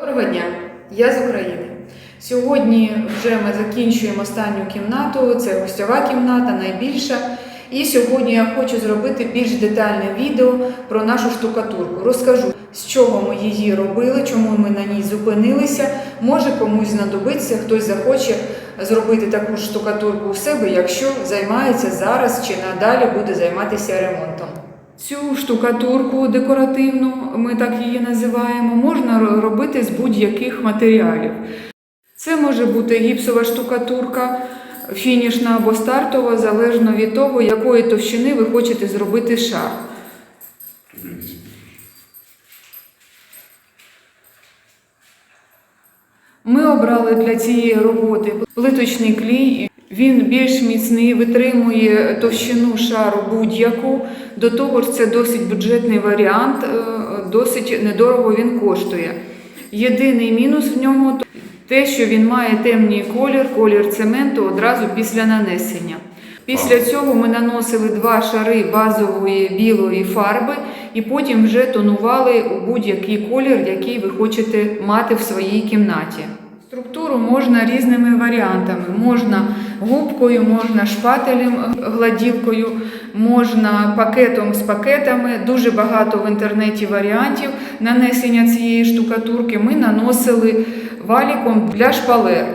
Доброго дня, я з України. Сьогодні вже ми закінчуємо останню кімнату, це гостьова кімната, найбільша. І сьогодні я хочу зробити більш детальне відео про нашу штукатурку. Розкажу, з чого ми її робили, чому ми на ній зупинилися. Може комусь знадобиться, хтось захоче зробити таку штукатурку у себе, якщо займається зараз чи надалі буде займатися ремонтом. Цю штукатурку декоративну, ми так її називаємо, можна робити з будь-яких матеріалів. Це може бути гіпсова штукатурка, фінішна або стартова, залежно від того, якої товщини ви хочете зробити шар. Ми обрали для цієї роботи плиточний клей. Він більш міцний, витримує товщину шару будь-яку. До того ж, це досить бюджетний варіант, е, досить недорого він коштує. Єдиний мінус в ньому те, що він має темний колір, колір цементу одразу після нанесення. Після цього ми наносили два шари базової білої фарби і потім вже тонували у будь-який колір, який ви хочете мати в своїй кімнаті. Структуру можна різними варіантами. Можна губкою, можна шпателем, гладілкою, можна пакетом з пакетами. Дуже багато в інтернеті варіантів нанесення цієї штукатурки. Ми наносили валіком для шпалер.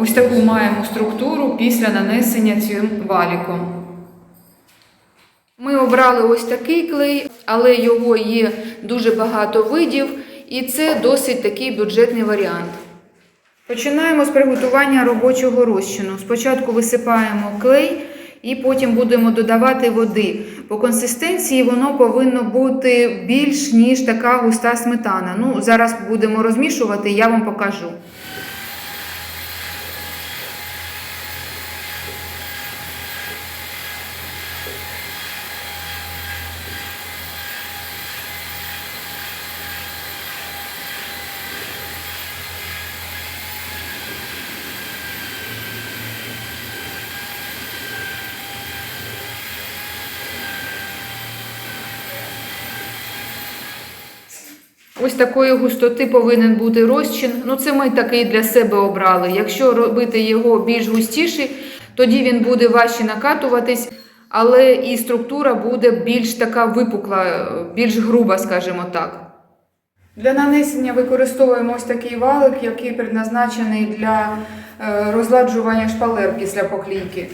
Ось таку маємо структуру після нанесення цим валіком. Ми обрали ось такий клей, але його є дуже багато видів, і це досить такий бюджетний варіант. Починаємо з приготування робочого розчину. Спочатку висипаємо клей і потім будемо додавати води. По консистенції воно повинно бути більш ніж така густа сметана. Ну, зараз будемо розмішувати, я вам покажу. Ось такої густоти повинен бути розчин. Ну, це ми такий для себе обрали. Якщо робити його більш густіший, тоді він буде важче накатуватись, але і структура буде більш така випукла, більш груба, скажімо так. Для нанесення використовуємо ось такий валик, який предназначений для е, розладжування шпалер після поклійки.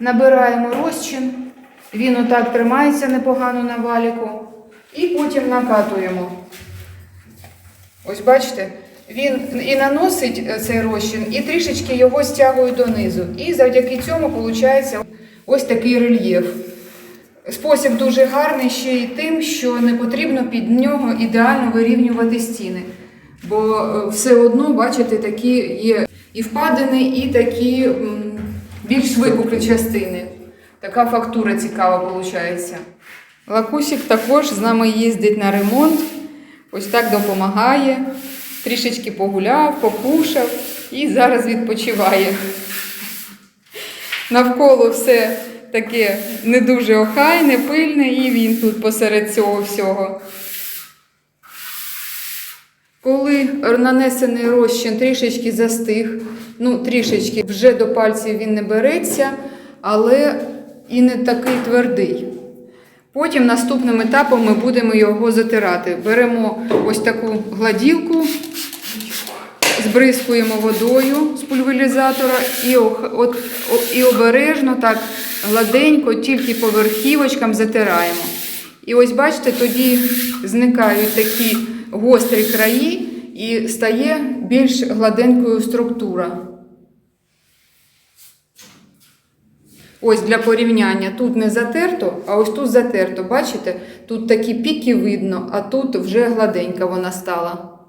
Набираємо розчин, він отак тримається непогано на валіку. І потім накатуємо. Ось бачите, він і наносить е, цей розчин, і трішечки його стягує донизу. І завдяки цьому виходить ось такий рельєф. Спосіб дуже гарний ще й тим, що не потрібно під нього ідеально вирівнювати стіни. Бо е, все одно, бачите, такі є і впадини, і такі більш випуклі частини. Така фактура цікава виходить. Лакусик також з нами їздить на ремонт. Ось так допомагає. Трішечки погуляв, покушав і зараз відпочиває. Навколо все таке не дуже охайне, пильне, і він тут посеред цього всього. Коли нанесений розчин трішечки застиг, ну трішечки вже до пальців він не береться, але і не такий твердий. Потім наступним етапом ми будемо його затирати. Беремо ось таку гладілку, збризкуємо водою з пульверизатора і, от, і обережно так гладенько, тільки по верхівочкам затираємо. І ось бачите, тоді зникають такі гострі краї і стає більш гладенькою структура. Ось для порівняння тут не затерто, а ось тут затерто. Бачите? Тут такі піки видно, а тут вже гладенька вона стала.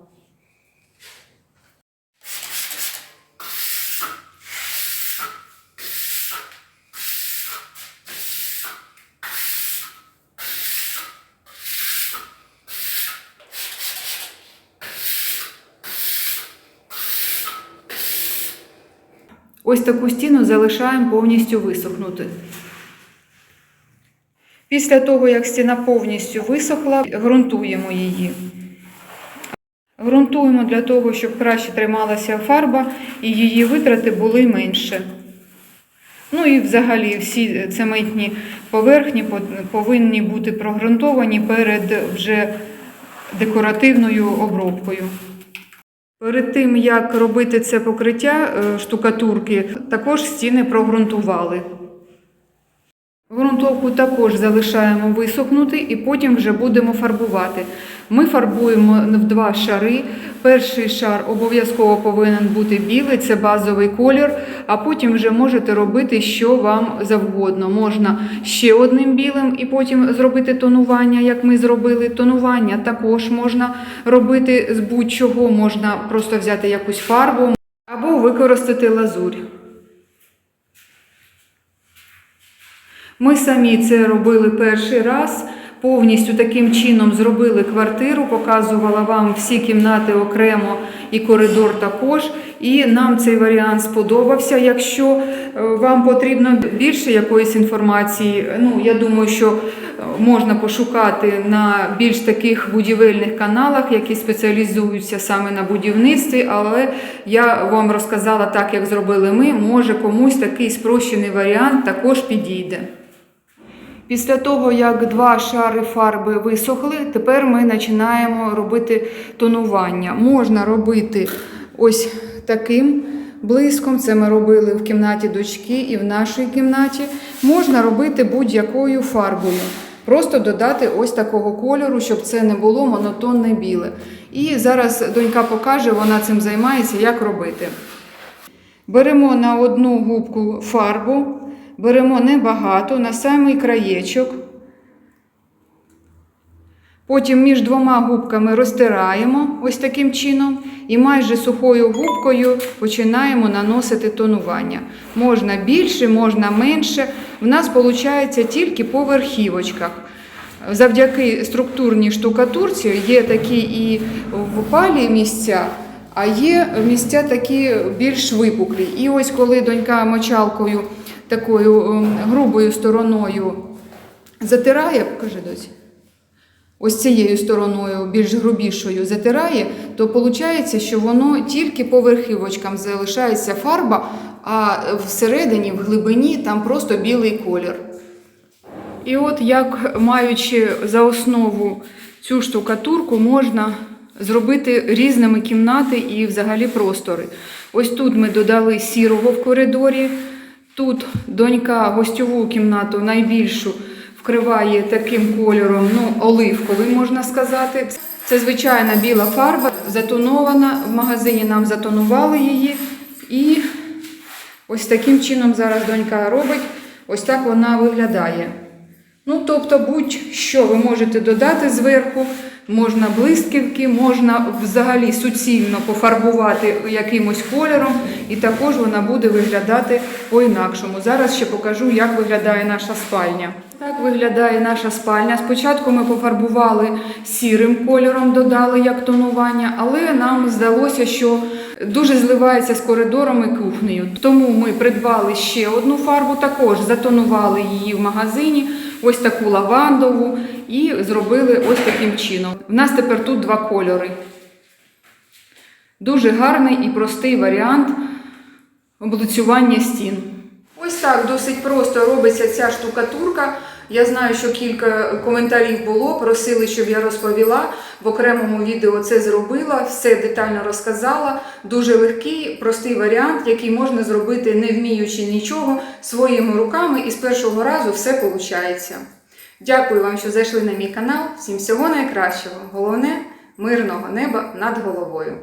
Ось таку стіну залишаємо повністю висохнути. Після того, як стіна повністю висохла, ґрунтуємо її. Грунтуємо для того, щоб краще трималася фарба і її витрати були менше. Ну і взагалі всі цементні поверхні повинні бути прогрунтовані перед вже декоративною обробкою. Перед тим, як робити це покриття е, штукатурки, також стіни прогрунтували. Грунтовку також залишаємо висохнути і потім вже будемо фарбувати. Ми фарбуємо в два шари. Перший шар обов'язково повинен бути білий, це базовий колір, а потім вже можете робити, що вам завгодно. Можна ще одним білим і потім зробити тонування, як ми зробили. Тонування також можна робити з будь-чого, можна просто взяти якусь фарбу або використати лазурь. Ми самі це робили перший раз. Повністю таким чином зробили квартиру, показувала вам всі кімнати окремо і коридор також. І нам цей варіант сподобався. Якщо е, вам потрібно більше якоїсь інформації, ну я думаю, що е, можна пошукати на більш таких будівельних каналах, які спеціалізуються саме на будівництві. Але я вам розказала так, як зробили ми. Може комусь такий спрощений варіант також підійде. Після того, як два шари фарби висохли, тепер ми починаємо робити тонування. Можна робити ось таким блиском. Це ми робили в кімнаті дочки і в нашій кімнаті. Можна робити будь-якою фарбою. Просто додати ось такого кольору, щоб це не було монотонне біле. І зараз донька покаже, вона цим займається, як робити. Беремо на одну губку фарбу, беремо небагато, на самий краєчок. Потім між двома губками розтираємо ось таким чином і майже сухою губкою починаємо наносити тонування. Можна більше, можна менше. В нас виходить тільки по верхівочках. Завдяки структурній штукатурці є такі і в палі місця, а є місця такі більш випуклі. І ось коли донька мочалкою такою ем, грубою стороною затирає, покажи доці, ось цією стороною, більш грубішою затирає, то виходить, що воно тільки по верхівочкам залишається фарба, а всередині, в глибині, там просто білий колір. І от як маючи за основу цю штукатурку, можна зробити різними кімнати і взагалі простори. Ось тут ми додали сірого в коридорі. Тут донька гостьову кімнату найбільшу вкриває таким кольором, ну, оливковий, можна сказати. Це звичайна біла фарба, затонована. В магазині нам затонували її. І ось таким чином зараз донька робить. Ось так вона виглядає. Ну, тобто, будь-що ви можете додати зверху, можна блисківки, можна взагалі суцільно пофарбувати якимось кольором, і також вона буде виглядати по-інакшому. Зараз ще покажу, як виглядає наша спальня. Так виглядає наша спальня. Спочатку ми пофарбували сірим кольором, додали як тонування, але нам здалося, що дуже зливається з коридором і кухнею. Тому ми придбали ще одну фарбу, також затонували її в магазині, ось таку лавандову, і зробили ось таким чином. У нас тепер тут два кольори. Дуже гарний і простий варіант облицювання стін. Ось так досить просто робиться ця штукатурка. Я знаю, що кілька коментарів було, просили, щоб я розповіла. В окремому відео це зробила, все детально розказала. Дуже легкий, простий варіант, який можна зробити, не вміючи нічого, своїми руками, і з першого разу все виходить. Дякую вам, що зайшли на мій канал. Всім всього найкращого. Головне мирного неба над головою.